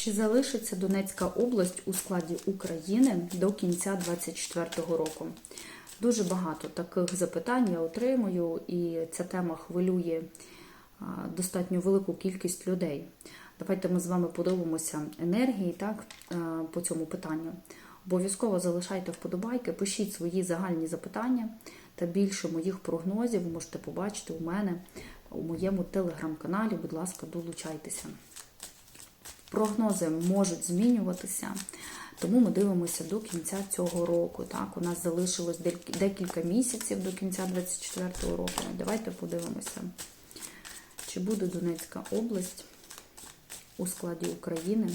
Чи залишиться Донецька область у складі України до кінця 2024 року? Дуже багато таких запитань я отримую, і ця тема хвилює достатньо велику кількість людей. Давайте ми з вами подивимося енергії так, е, по цьому питанню. Обов'язково залишайте вподобайки, пишіть свої загальні запитання та більше моїх прогнозів ви можете побачити у мене у моєму телеграм-каналі. Будь ласка, долучайтеся. Прогнози можуть змінюватися, тому ми дивимося до кінця цього року. Так, у нас залишилось декілька місяців до кінця 2024 року. Давайте подивимося, чи буде Донецька область у складі України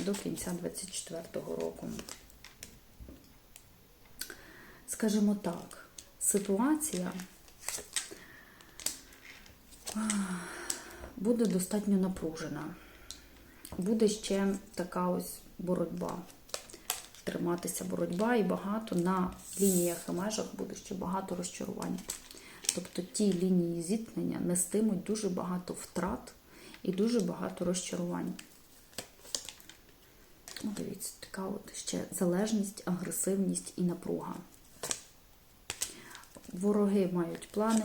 до кінця 2024 року. Скажімо так, ситуація буде достатньо напружена. Буде ще така ось боротьба. Триматися боротьба і багато на лініях і межах буде ще багато розчарувань. Тобто ті лінії зіткнення нестимуть дуже багато втрат і дуже багато розчарувань. Ну, дивіться, така от ще залежність, агресивність і напруга. Вороги мають плани,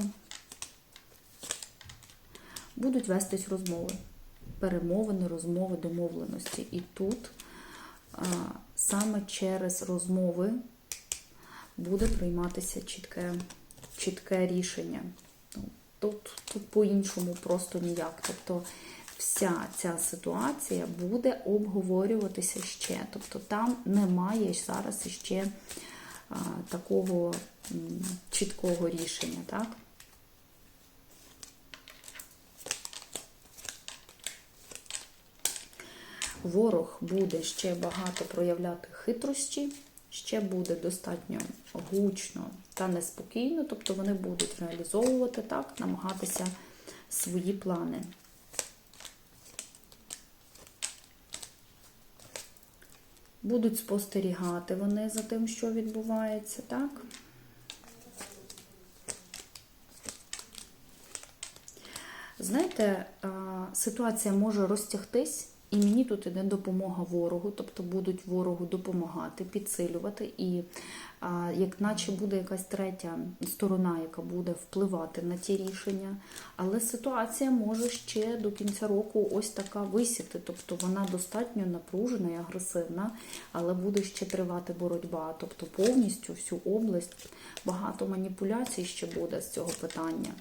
будуть вестись розмови, перемовини, розмови, домовленості. І тут саме через розмови буде прийматися чітке, чітке рішення. Тут, тут по-іншому просто ніяк. Тобто вся ця ситуація буде обговорюватися ще. Тобто там немає зараз ще такого чіткого рішення. так? Ворог буде ще багато проявляти хитрощі, ще буде достатньо гучно та неспокійно, тобто вони будуть реалізовувати так, намагатися свої плани. Будуть спостерігати вони за тим, що відбувається, так? Знаєте, ситуація може розтягтись, і мені тут іде допомога ворогу, тобто будуть ворогу допомагати, підсилювати, і як наче буде якась третя сторона, яка буде впливати на ті рішення. Але ситуація може ще до кінця року ось така висіти, тобто вона достатньо напружена і агресивна, але буде ще тривати боротьба. Тобто повністю всю область багато маніпуляцій ще буде з цього питання.